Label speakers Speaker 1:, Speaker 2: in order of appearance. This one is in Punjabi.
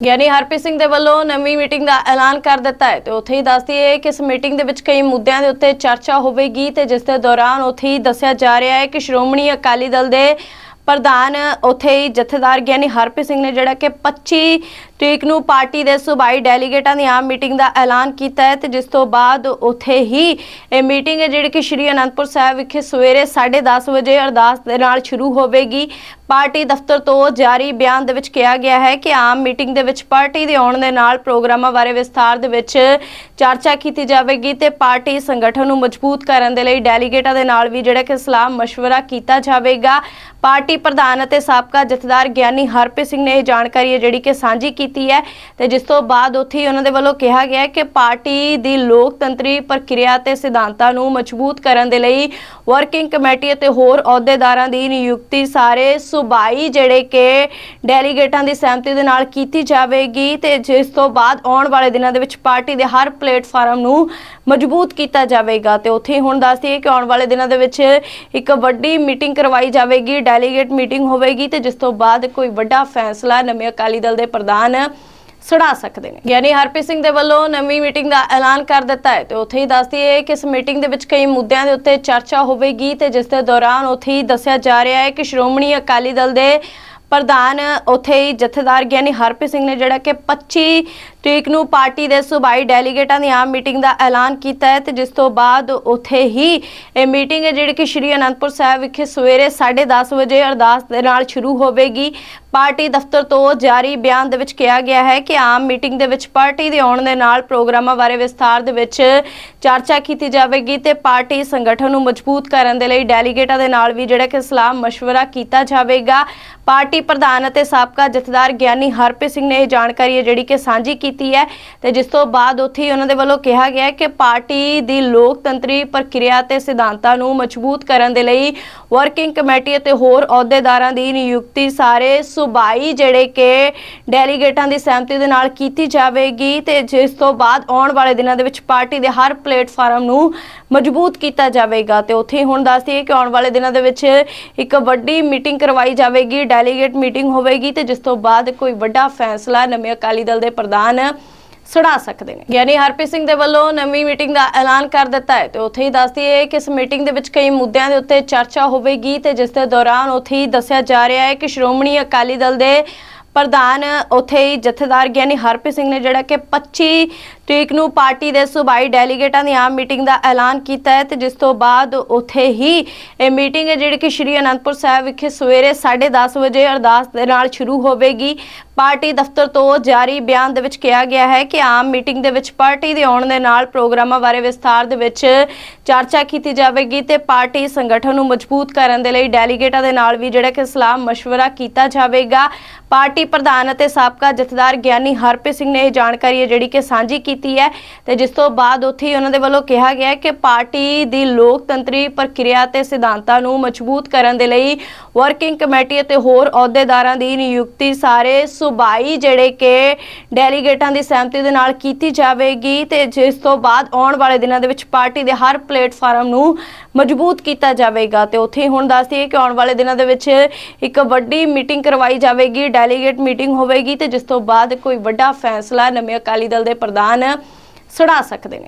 Speaker 1: ਗਿਆਨੀ ਹਰਪ੍ਰੀਤ ਸਿੰਘ ਦੇ ਵੱਲੋਂ ਨਵੀਂ ਮੀਟਿੰਗ ਦਾ ਐਲਾਨ ਕਰ ਦਿੱਤਾ ਹੈ ਤੇ ਉੱਥੇ ਹੀ ਦੱਸਦੀ ਹੈ ਕਿ ਇਸ ਮੀਟਿੰਗ ਦੇ ਵਿੱਚ ਕਈ ਮੁੱਦਿਆਂ ਦੇ ਉੱਤੇ ਚਰਚਾ ਹੋਵੇਗੀ ਤੇ ਜਿਸ ਦੇ ਦੌਰਾਨ ਉੱਥੇ ਹੀ ਦੱਸਿਆ ਜਾ ਰਿਹਾ ਹੈ ਕਿ ਸ਼੍ਰੋਮਣੀ ਅਕਾਲੀ ਦਲ ਦੇ ਪ੍ਰਧਾਨ ਉੱਥੇ ਹੀ ਜਥੇਦਾਰ ਗਿਆਨੀ ਹਰਪ੍ਰੀਤ ਸਿੰਘ ਨੇ ਜਿਹੜਾ ਕਿ 25 ਤਰੀਕ ਨੂੰ ਪਾਰਟੀ ਦੇ ਸੂਬਾਈ ਡੈਲੀਗੇਟਾਂ ਦੀ ਆਮ ਮੀਟਿੰਗ ਦਾ ਐਲਾਨ ਕੀਤਾ ਹੈ ਤੇ ਜਿਸ ਤੋਂ ਬਾਅਦ ਉੱਥੇ ਹੀ ਇਹ ਮੀਟਿੰਗ ਹੈ ਜਿਹੜੀ ਕਿ ਸ਼੍ਰੀ ਅਨੰਦਪੁਰ ਸਾਹਿਬ ਵਿਖੇ ਸਵੇਰੇ 10:30 ਵਜੇ ਅਰਦਾਸ ਦੇ ਨਾਲ ਸ਼ੁਰੂ ਹੋਵੇਗੀ ਪਾਰਟੀ ਦਫ਼ਤਰ ਤੋਂ ਜਾਰੀ ਬਿਆਨ ਦੇ ਵਿੱਚ ਕਿਹਾ ਗਿਆ ਹੈ ਕਿ ਆਮ ਮੀਟਿੰਗ ਦੇ ਵਿੱਚ ਪਾਰਟੀ ਦੇ ਆਉਣ ਦੇ ਨਾਲ ਪ੍ਰੋਗਰਾਮਾਂ ਬਾਰੇ ਵਿਸਥਾਰ ਦੇ ਵਿੱਚ ਚਰਚਾ ਕੀਤੀ ਜਾਵੇਗੀ ਤੇ ਪਾਰਟੀ ਸੰਗਠਨ ਨੂੰ ਮਜ਼ਬੂਤ ਕਰਨ ਦੇ ਲਈ ਡੈਲੀਗੇਟਾਂ ਦੇ ਨਾਲ ਵੀ ਜਿਹੜਾ ਕਿ ਸਲਾਹ مشورہ ਕੀਤਾ ਜਾਵੇਗਾ ਪਾਰਟੀ ਪ੍ਰਧਾਨ ਅਤੇ ਸਾਬਕਾ ਜਥੇਦਾਰ ਗਿਆਨੀ ਹਰਪ੍ਰੀਤ ਸਿੰਘ ਨੇ ਇਹ ਜਾਣਕਾਰੀ ਹੈ ਜਿਹੜੀ ਕਿ ਸਾਂਝੀ ਕੀਤੀ ਹੈ ਤੇ ਜਿਸ ਤੋਂ ਬਾਅਦ ਉੱਥੇ ਉਹਨਾਂ ਦੇ ਵੱਲੋਂ ਕਿਹਾ ਗਿਆ ਕਿ ਪਾਰਟੀ ਦੀ ਲੋਕਤੰਤਰੀ ਪ੍ਰਕਿਰਿਆ ਤੇ ਸਿਧਾਂਤਾਂ ਨੂੰ ਮਜ਼ਬੂਤ ਕਰਨ ਦੇ ਲਈ ਵਰਕਿੰਗ ਕਮੇਟੀ ਅਤੇ ਹੋਰ ਅਹੁਦੇਦਾਰਾਂ ਦੀ ਨਿਯੁਕਤੀ ਸਾਰੇ ਸੂਬਾਈ ਜਿਹੜੇ ਕਿ ਡੈਲੀਗੇਟਾਂ ਦੀ ਸਹਿਮਤੀ ਦੇ ਨਾਲ ਕੀਤੀ ਜਾਵੇਗੀ ਤੇ ਜਿਸ ਤੋਂ ਬਾਅਦ ਆਉਣ ਵਾਲੇ ਦਿਨਾਂ ਦੇ ਵਿੱਚ ਪਾਰਟੀ ਦੇ ਹਰ ਪਲੇਟਫਾਰਮ ਨੂੰ ਮਜ਼ਬੂਤ ਕੀਤਾ ਜਾਵੇਗਾ ਤੇ ਉੱਥੇ ਹੀ ਹੁਣ ਦੱਸਦੀ ਹੈ ਕਿ ਆਉਣ ਵਾਲੇ ਦਿਨਾਂ ਦੇ ਵਿੱਚ ਇੱਕ ਵੱਡੀ ਮੀਟਿੰਗ ਕਰਵਾਈ ਜਾਵੇਗੀ, ਡੈਲੀਗੇਟ ਮੀਟਿੰਗ ਹੋਵੇਗੀ ਤੇ ਜਿਸ ਤੋਂ ਬਾਅਦ ਕੋਈ ਵੱਡਾ ਫੈਸਲਾ ਨਵੇਂ ਅਕਾਲੀ ਦਲ ਦੇ ਪ੍ਰਧਾਨ ਸੁਣਾ ਸਕਦੇ ਨੇ। ਯਾਨੀ ਹਰਪ੍ਰੀਤ ਸਿੰਘ ਦੇ ਵੱਲੋਂ ਨਵੀਂ ਮੀਟਿੰਗ ਦਾ ਐਲਾਨ ਕਰ ਦਿੱਤਾ ਹੈ ਤੇ ਉੱਥੇ ਹੀ ਦੱਸਦੀ ਹੈ ਕਿ ਇਸ ਮੀਟਿੰਗ ਦੇ ਵਿੱਚ ਕਈ ਮੁੱਦਿਆਂ ਦੇ ਉੱਤੇ ਚਰਚਾ ਹੋਵੇਗੀ ਤੇ ਜਿਸ ਦੇ ਦੌਰਾਨ ਉੱਥੇ ਹੀ ਦੱਸਿਆ ਜਾ ਰਿਹਾ ਹੈ ਕਿ ਸ਼੍ਰੋਮਣੀ ਅਕਾਲੀ ਦਲ ਦੇ ਪ੍ਰਧਾਨ ਉੱਥੇ ਹੀ ਜਥੇਦਾਰ ਗਿਆਨੀ ਹਰਪ੍ਰੀਤ ਸਿੰਘ ਨੇ ਜਿਹੜਾ ਕਿ 25 ਤਰੀਕ ਨੂੰ ਪਾਰਟੀ ਦੇ ਸੂਬਾਈ ਡੈਲੀਗੇਟਾਂ ਦੀ ਆਮ ਮੀਟਿੰਗ ਦਾ ਐਲਾਨ ਕੀਤਾ ਹੈ ਤੇ ਜਿਸ ਤੋਂ ਬਾਅਦ ਉੱਥੇ ਹੀ ਇਹ ਮੀਟਿੰਗ ਹੈ ਜਿਹੜੀ ਕਿ ਸ਼੍ਰੀ ਅਨੰਦਪੁਰ ਸਾਹਿਬ ਵਿਖੇ ਸਵੇਰੇ 10:30 ਵਜੇ ਅਰਦਾਸ ਦੇ ਨਾਲ ਸ਼ੁਰੂ ਹੋਵੇਗੀ ਪਾਰਟੀ ਦਫ਼ਤਰ ਤੋਂ ਜਾਰੀ ਬਿਆਨ ਦੇ ਵਿੱਚ ਕਿਹਾ ਗਿਆ ਹੈ ਕਿ ਆਮ ਮੀਟਿੰਗ ਦੇ ਵਿੱਚ ਪਾਰਟੀ ਦੇ ਆਉਣ ਦੇ ਨਾਲ ਪ੍ਰੋਗਰਾਮਾਂ ਬਾਰੇ ਵਿਸਥਾਰ ਦੇ ਵਿੱਚ ਚਰਚਾ ਕੀਤੀ ਜਾਵੇਗੀ ਤੇ ਪਾਰਟੀ ਸੰਗਠਨ ਨੂੰ ਮਜ਼ਬੂਤ ਕਰਨ ਦੇ ਲਈ ਡੈਲੀਗੇਟਾਂ ਦੇ ਨਾਲ ਵੀ ਜਿਹੜਾ ਕਿ ਸਲਾਹ مشورہ ਕੀਤਾ ਜਾਵੇਗਾ ਪਾਰਟੀ ਪ੍ਰਧਾਨ ਅਤੇ ਸਾਬਕਾ ਜਥੇਦਾਰ ਗਿਆਨੀ ਹਰਪ੍ਰੀਤ ਸਿੰਘ ਨੇ ਇਹ ਜਾਣਕਾਰੀ ਹੈ ਜਿਹੜੀ ਕਿ ਸਾਂਝੀ ਕੀਤੀ ਹੈ ਤੇ ਜਿਸ ਤੋਂ ਬਾਅਦ ਉੱਥੇ ਉਹਨਾਂ ਦੇ ਵੱਲੋਂ ਕਿਹਾ ਗਿਆ ਕਿ ਪਾਰਟੀ ਦੀ ਲੋਕਤੰਤਰੀ ਪ੍ਰਕਿਰਿਆ ਤੇ ਸਿਧਾਂਤਾਂ ਨੂੰ ਮਜ਼ਬੂਤ ਕਰਨ ਦੇ ਲਈ ਵਰਕਿੰਗ ਕਮੇਟੀ ਅਤੇ ਹੋਰ ਅਹੁਦੇਦਾਰਾਂ ਦੀ ਨਿਯੁਕਤੀ ਸਾਰੇ ਸੂਬਾਈ ਜਿਹੜੇ ਕਿ ਡੈਲੀਗੇਟਾਂ ਦੀ ਸਹਿਮਤੀ ਦੇ ਨਾਲ ਕੀਤੀ ਜਾਵੇਗੀ ਤੇ ਜਿਸ ਤੋਂ ਬਾਅਦ ਆਉਣ ਵਾਲੇ ਦਿਨਾਂ ਦੇ ਵਿੱਚ ਪਾਰਟੀ ਦੇ ਹਰ ਪਲੇਟਫਾਰਮ ਨੂੰ ਮਜ਼ਬੂਤ ਕੀਤਾ ਜਾਵੇਗਾ ਤੇ ਉੱਥੇ ਹੁਣ ਦੱਸਦੀ ਹੈ ਕਿ ਆਉਣ ਵਾਲੇ ਦਿਨਾਂ ਦੇ ਵਿੱਚ ਇੱਕ ਵੱਡੀ ਮੀਟਿੰਗ ਕਰਵਾਈ ਜਾਵੇਗੀ ਡੈਲੀਗੇਟ ਮੀਟਿੰਗ ਹੋਵੇਗੀ ਤੇ ਜਿਸ ਤੋਂ ਬਾਅਦ ਕੋਈ ਵੱਡਾ ਫੈਸਲਾ ਨਵੇਂ ਅਕਾਲੀ ਦਲ ਦੇ ਪ੍ਰਧਾਨ ਸੁਣਾ ਸਕਦੇ ਨੇ। ਗਿਆਨੀ ਹਰਪ੍ਰੀਤ ਸਿੰਘ ਦੇ ਵੱਲੋਂ ਨਵੀਂ ਮੀਟਿੰਗ ਦਾ ਐਲਾਨ ਕਰ ਦਿੱਤਾ ਹੈ ਤੇ ਉੱਥੇ ਹੀ ਦੱਸਦੀ ਹੈ ਕਿ ਇਸ ਮੀਟਿੰਗ ਦੇ ਵਿੱਚ ਕਈ ਮੁੱਦਿਆਂ ਦੇ ਉੱਤੇ ਚਰਚਾ ਹੋਵੇਗੀ ਤੇ ਜਿਸ ਦੇ ਦੌਰਾਨ ਉੱਥੇ ਹੀ ਦੱਸਿਆ ਜਾ ਰਿਹਾ ਹੈ ਕਿ ਸ਼੍ਰੋਮਣੀ ਅਕਾਲੀ ਦਲ ਦੇ ਪ੍ਰਧਾਨ ਉੱਥੇ ਹੀ ਜਥੇਦਾਰ ਗਿਆਨੀ ਹਰਪ੍ਰੀਤ ਸਿੰਘ ਨੇ ਜਿਹੜਾ ਕਿ 25 ਤਰੀਕ ਨੂੰ ਪਾਰਟੀ ਦੇ ਸੂਬਾਈ ਡੈਲੀਗੇਟਾਂ ਦੀ ਆਮ ਮੀਟਿੰਗ ਦਾ ਐਲਾਨ ਕੀਤਾ ਹੈ ਤੇ ਜਿਸ ਤੋਂ ਬਾਅਦ ਉੱਥੇ ਹੀ ਇਹ ਮੀਟਿੰਗ ਹੈ ਜਿਹੜੀ ਕਿ ਸ਼੍ਰੀ ਅਨੰਦਪੁਰ ਸਾਹਿਬ ਵਿਖੇ ਸਵੇਰੇ 10:30 ਵਜੇ ਅਰਦਾਸ ਦੇ ਨਾਲ ਸ਼ੁਰੂ ਹੋਵੇਗੀ ਪਾਰਟੀ ਦਫ਼ਤਰ ਤੋਂ ਜਾਰੀ ਬਿਆਨ ਦੇ ਵਿੱਚ ਕਿਹਾ ਗਿਆ ਹੈ ਕਿ ਆਮ ਮੀਟਿੰਗ ਦੇ ਵਿੱਚ ਪਾਰਟੀ ਦੇ ਆਉਣ ਦੇ ਨਾਲ ਪ੍ਰੋਗਰਾਮਾਂ ਬਾਰੇ ਵਿਸਥਾਰ ਦੇ ਵਿੱਚ ਚਰਚਾ ਕੀਤੀ ਜਾਵੇਗੀ ਤੇ ਪਾਰਟੀ ਸੰਗਠਨ ਨੂੰ ਮਜ਼ਬੂਤ ਕਰਨ ਦੇ ਲਈ ਡੈਲੀਗੇਟਾਂ ਦੇ ਨਾਲ ਵੀ ਜਿਹੜਾ ਕਿ ਸਲਾਹ مشورہ ਕੀਤਾ ਜਾਵੇਗਾ ਪਾਰਟੀ ਪ੍ਰਧਾਨ ਅਤੇ ਸਾਬਕਾ ਜਥੇਦਾਰ ਗਿਆਨੀ ਹਰਪ੍ਰੀਤ ਸਿੰਘ ਨੇ ਇਹ ਜਾਣਕਾਰੀ ਹੈ ਜਿਹੜੀ ਕਿ ਸਾਂਝੀ ਕੀਤੀ ਕੀਤੀ ਹੈ ਤੇ ਜਿਸ ਤੋਂ ਬਾਅਦ ਉੱਥੇ ਉਹਨਾਂ ਦੇ ਵੱਲੋਂ ਕਿਹਾ ਗਿਆ ਕਿ ਪਾਰਟੀ ਦੀ ਲੋਕਤੰਤਰੀ ਪ੍ਰਕਿਰਿਆ ਤੇ ਸਿਧਾਂਤਾਂ ਨੂੰ ਮਜ਼ਬੂਤ ਕਰਨ ਦੇ ਲਈ ਵਰਕਿੰਗ ਕਮੇਟੀ ਅਤੇ ਹੋਰ ਅਹੁਦੇਦਾਰਾਂ ਦੀ ਨਿਯੁਕਤੀ ਸਾਰੇ ਸੂਬਾਈ ਜਿਹੜੇ ਕਿ ਡੈਲੀਗੇਟਾਂ ਦੀ ਸਹਿਮਤੀ ਦੇ ਨਾਲ ਕੀਤੀ ਜਾਵੇਗੀ ਤੇ ਜਿਸ ਤੋਂ ਬਾਅਦ ਆਉਣ ਵਾਲੇ ਦਿਨਾਂ ਦੇ ਵਿੱਚ ਪਾਰਟੀ ਦੇ ਹਰ ਪਲੇਟਫਾਰਮ ਨੂੰ ਮਜ਼ਬੂਤ ਕੀਤਾ ਜਾਵੇਗਾ ਤੇ ਉੱਥੇ ਹੁਣ ਦੱਸਦੀ ਹੈ ਕਿ ਆਉਣ ਵਾਲੇ ਦਿਨਾਂ ਦੇ ਵਿੱਚ ਇੱਕ ਵੱਡੀ ਮੀਟਿੰਗ ਕਰਵਾਈ ਜਾਵੇਗੀ, ਡੈਲੀਗੇਟ ਮੀਟਿੰਗ ਹੋਵੇਗੀ ਤੇ ਜਿਸ ਤੋਂ ਬਾਅਦ ਕੋਈ ਵੱਡਾ ਫੈਸਲਾ ਨਵੇਂ ਅਕਾਲੀ ਦਲ ਦੇ ਪ੍ਰਧਾਨ ਸੁਣਾ ਸਕਦੇ ਨੇ।